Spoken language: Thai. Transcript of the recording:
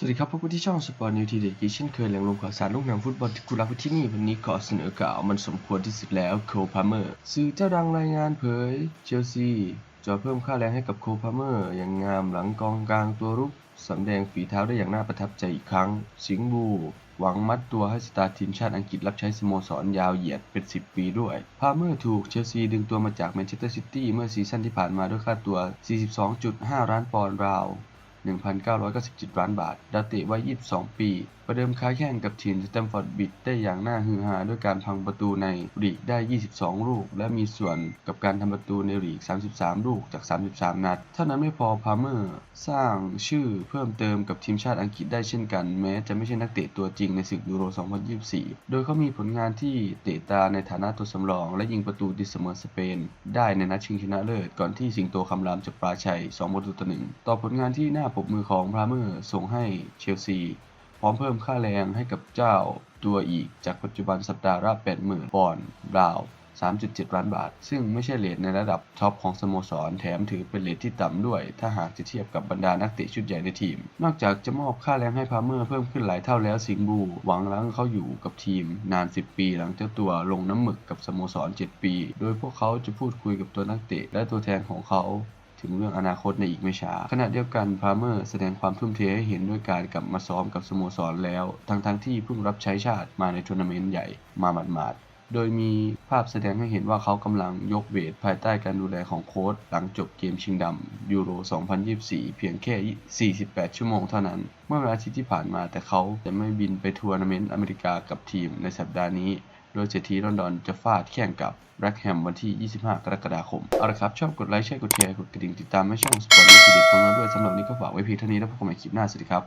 สวัสดีครับพบกันที่ช่องสปอร์ตนิวทีเด็กีเช่นเคยแหล่งรวมข่าวสารลูกหนังฟุตบอลที่กูรักที่นี่ วันนี้ขอเสนอข่าวมันสมควรที่สุดแล้วโคพาเมอร์สื่อเจ้าดังรายงานเผย เชลซีจะเพิ่มค่าแรงให้กับโคพาเมอร์อย่างงามหลังกองกลางตัวรุกสำแดงฝีเท้าได้อย่างน่าประทับใจอีกครั้ง สิงบู หวังมัดตัวให้สตาร์ทีมชาติอังกฤษรับใช้สโมสรยาวเหยียดเป็น 10 ปีด้วย พาเมอร์ถูกเชลซีดึงตัวมาจากแมนเชสเตอร์ซิตี้เมื่อซีซั่นที่ผ่านมาด้วยค่าตัว 42.5 ล้านปอนด์ราว 1,997 ล้านบาท ดาวเตะวัย 22 ปี ประเดิมค้าแข่งกับทีมสแตมฟอร์ดบิดได้อย่างน่าฮือฮาด้วยการพังประตูในลีกได้ 22 ลูก และมีส่วนกับการทำประตูในลีก 33 ลูกจาก 33 นัด เท่านั้นไม่พอพาเมอร์สร้างชื่อเพิ่มเติมกับทีมชาติอังกฤษได้เช่นกัน แม้จะไม่ใช่นักเตะตัวจริงในศึกยูโร 2024 โดยเขามีผลงานที่เตะตาในฐานะตัวสำรอง และยิงประตูตีเสมอสเปน ได้ในนัดชิงชนะเลิศก่อนที่สิงโตคำรามจะปราชัย 2 ประตูต่อหนึ่งต่อผลงานที่น่าปรบมือของพราเมอร์ส่งให้เชลซี พร้อมเพิ่มค่าแรงให้กับเจ้าตัวอีกจากปัจจุบันสัปดาห์ละ80,000ปอนด์ราว 3.7 ล้านบาท ซึ่งไม่ใช่เลทในระดับท็อปของสโมสร แถมถือเป็นเลทที่ต่ำด้วย ถ้าหากจะเทียบกับบรรดานักเตะชุดใหญ่ในทีม นอกจากจะมอบค่าแรงให้พาเมอร์เพิ่มขึ้นหลายเท่าแล้วสิงบู หวังรั้งเขาอยู่กับทีม นาน 10 ปีหลังเจ้าตัวลงน้ำหมึกกับสโมสร 7 ปี โดยพวกเขาจะพูดคุยกับตัวนักเตะและตัวแทนของเขา ถึงเรื่องอนาคตในอีกไม่ช้า ขณะเดียวกันพาเมอร์แสดงความทุ่มเทให้เห็นด้วยการกลับมาซ้อมกับสโมสรแล้ว ทั้งๆทที่เพิ่งรับใช้ชาติมาในทัวร์นาเมนต์ใหญ่มาหมาดๆ โดยมีภาพแสดงให้เห็นว่าเขากำลังยกเวทภายใต้การดูแลของโค้ชหลังจบเกมชิงดำยูโร 2024 เพียงแค่ 48 ชั่วโมงเท่านั้น เมื่อวันอาทิตย์ที่ผ่านมาแต่เขาจะไม่บินไปทัวร์นาเมนต์อเมริกากับทีมในสัปดาห์นี้ ดยเศรษฐีลอนดอนจะฟาดแข่งกับแร็กแฮมวันที่ 25 กรกฎาคม เอาละครับ ชอบกดไลค์แชร์กดแชร์กดกระดิ่งติดตามให้ช่องสปอร์ตนิวส์เด็ดของเราด้วยสำหรับนนี้ก็ฝากไว้เพียงเท่านี้แล้วพบกันใหม่คลิปหน้าสวัสดีครับ